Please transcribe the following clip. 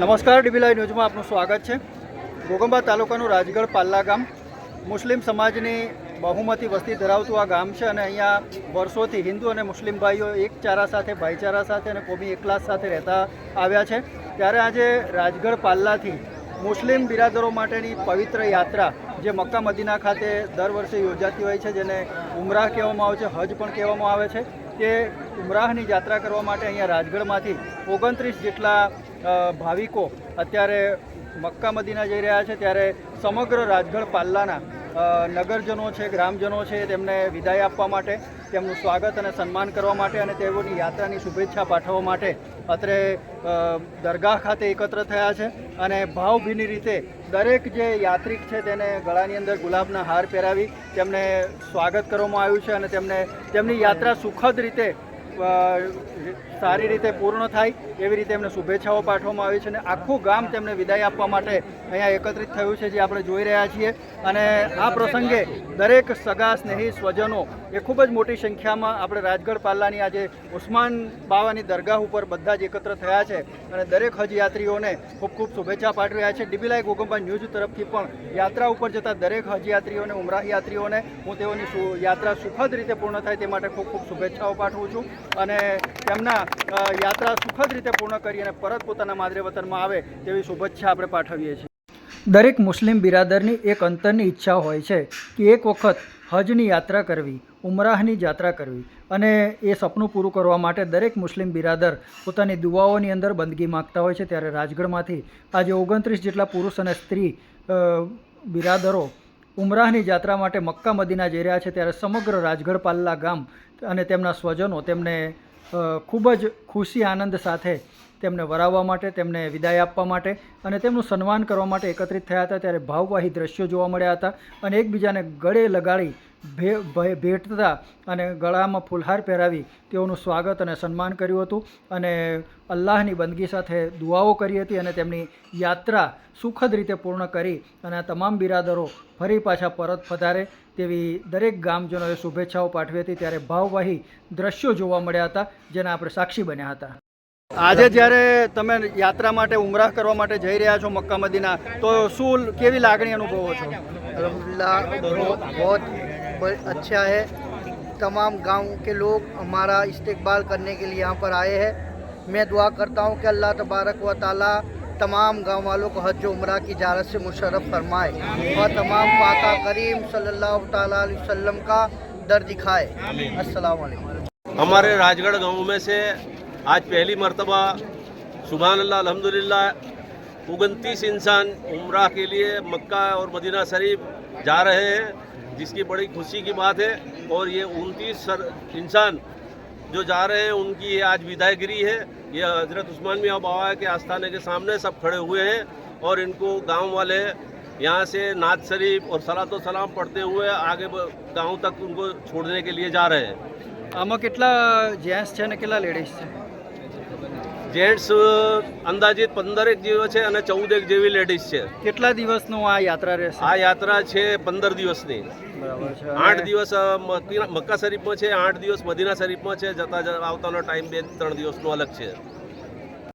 નમસ્કાર ડીબીલાઈ ન્યૂઝમાં આપનું સ્વાગત છે. ગોગંબા તાલુકાનું રાજગઢ પાલ્લા ગામ. મુસ્લિમ સમાજની બહુમતી વસ્તી ધરાવતું આ ગામ છે અને અહીંયા વર્ષોથી હિન્દુ અને મુસ્લિમ ભાઈઓ એક ચારા સાથે, ભાઈચારા સાથે અને કોમી એકલાસ સાથે રહેતા આવ્યા છે. ત્યારે આજે રાજગઢ પાલ્લાથી મુસ્લિમ બિરાદરો માટેની પવિત્ર યાત્રા, જે મક્કા મદીના ખાતે દર વર્ષે યોજાતી હોય છે, જેને ઉમરાહ કહેવામાં આવે છે, હજ પણ કહેવામાં આવે છે. તે ઉમરાહની યાત્રા કરવા માટે અહીંયા રાજગઢમાંથી ઓગણત્રીસ જેટલા ભાવિકો અત્યારે મક્કા મદીના જઈ રહ્યા છે. ત્યારે સમગ્ર રાજગઢ પાલ્લાના નગરજનો છે, ગ્રામજનો છે, તેમને વિદાય આપવા માટે, તેમનું સ્વાગત અને સન્માન કરવા માટે અને તેઓની યાત્રાની શુભેચ્છા પાઠવવા માટે અત્રે દરગાહ ખાતે એકત્ર થયા છે અને ભાવભીની રીતે દરેક જે યાત્રિક છે તેને ગળાની અંદર ગુલાબના હાર પહેરાવી તેમને સ્વાગત કરવામાં આવ્યું છે અને તેમને, તેમની યાત્રા સુખદ રીતે સારી રીતે પૂર્ણ થાય એવી રીતે એમને શુભેચ્છાઓ પાઠવવામાં આવી છે અને આખું ગામ તેમને વિદાય આપવા માટે અહીંયા એકત્રિત થયું છે જે આપણે જોઈ રહ્યા છીએ. અને આ પ્રસંગે દરેક સગા સ્નેહી સ્વજનો એ ખૂબ જ મોટી સંખ્યામાં આપણે રાજગઢ પાલ્લાની આજે ઉસ્માન બાવાની દરગાહ ઉપર બધા જ એકત્ર થયા છે અને દરેક હજ યાત્રીઓને ખૂબ ખૂબ શુભેચ્છા પાઠવી રહ્યા છે. ડીબીલાઈ ગોગંબા ન્યૂઝ તરફથી પણ યાત્રા ઉપર જતા દરેક હજ યાત્રીઓને ઉમરાહ યાત્રીઓને હું તેઓની યાત્રા સુખદ રીતે પૂર્ણ થાય તે માટે ખૂબ ખૂબ શુભેચ્છાઓ પાઠવું છું અને તેમના યાત્રા સુખદ રીતે પૂર્ણ કરી અને પરત પોતાના માદરે વતનમાં આવે તેવી શુભેચ્છા આપણે પાઠવીએ છીએ. દરેક મુસ્લિમ બિરાદરની એક અંતરની ઈચ્છા હોય છે કે એક વખત હજની યાત્રા કરવી, ઉમરાહની યાત્રા કરવી અને એ સપનું પૂરું કરવા માટે દરેક મુસ્લિમ બિરાદર પોતાની દુવાઓની અંદર બંદગી માગતા હોય છે. ત્યારે રાજગઢમાંથી આજે ઓગણત્રીસ જેટલા પુરુષ અને સ્ત્રી બિરાદરો ઉમરાહની યાત્રા માટે મક્કા, મદીના જઈ રહ્યા છે. ત્યારે સમગ્ર રાજગઢ પાલ્લા ગામ અને તેમના સ્વજનો તેમને ખૂબ જ ખુશી, આનંદ સાથે તેમને વરાવવા માટે, તેમને વિદાય આપવા માટે અને તેમનું સન્માન કરવા માટે એકત્રિત થયા હતા. ત્યારે ભાવવાહી દ્રશ્યો જોવા મળ્યા હતા અને એકબીજાને ગળે લગાડી ભે ભેટતા અને ગળામાં ફૂલહાર પહેરાવી તેઓનું સ્વાગત અને સન્માન કર્યું હતું અને અલ્લાહની બંદગી સાથે દુઆઓ કરી હતી અને તેમની યાત્રા સુખદ રીતે પૂર્ણ કરી અને આ તમામ બિરાદરો ફરી પાછા પરત પધારે તેવી દરેક ગામજનોએ શુભેચ્છાઓ પાઠવી હતી. ત્યારે ભાવવાહી દ્રશ્યો જોવા મળ્યા હતા, જેના આપણે સાક્ષી બન્યા હતા. આજે જ્યારે તમે યાત્રા માટે ઉમરાહ કરવા માટે જઈ રહ્યા છો મક્કા મદીના તો શું કેવી લાગણી અનુભવો છો अल्हम्दुलिल्लाह बहुत बहुत ब- अच्छा है तमाम गांव के लोग हमारा इस्तेकबाल करने के लिए यहाँ पर आए हैं मैं दुआ करता हूँ कि अल्लाह तबारक व ताला तमाम गांव वालों को हज उम्र की जारत से मुशर्रफ फरमाए और तमाम पाका करीम सल्लल्लाहु ताला अलैहि वसल्लम का दर दिखाए अस्सलाम वालेकुम हमारे राजगढ़ गांव में से आज पहली मर्तबा सुबह अल्लाह अल्हम्दुलिल्लाह उनतीस इंसान उम्र के लिए मक्का और मदीना शरीफ जा रहे हैं जिसकी बड़ी खुशी की बात है और ये उनतीस इंसान जो जा रहे हैं उनकी ये आज विदायगिरी है ये हजरत उस्मान मियाँ बाबा के आस्थाने के सामने सब खड़े हुए हैं और इनको गांव वाले यहाँ से नात शरीफ और सलातो सलाम पढ़ते हुए आगे ब- गांव तक उनको छोड़ने के लिए जा रहे हैं આમાં કેટલા જેન્ટ્સ છે ને કેટલા લેડીઝ છે જેન્ટ્સ અંદાજિત પંદરેક જેવો છે અને ચૌદેક જેવી લેડીઝ છે. કેટલા દિવસનું આ યાત્રા રહેશે? આ યાત્રા છે પંદર દિવસની. આઠ દિવસ મક્કા શરીફમાં છે આઠ દિવસ મદીના શરીફમાં છે જતા આવતાનો ટાઈમ બે ત્રણ દિવસનો અલગ છે.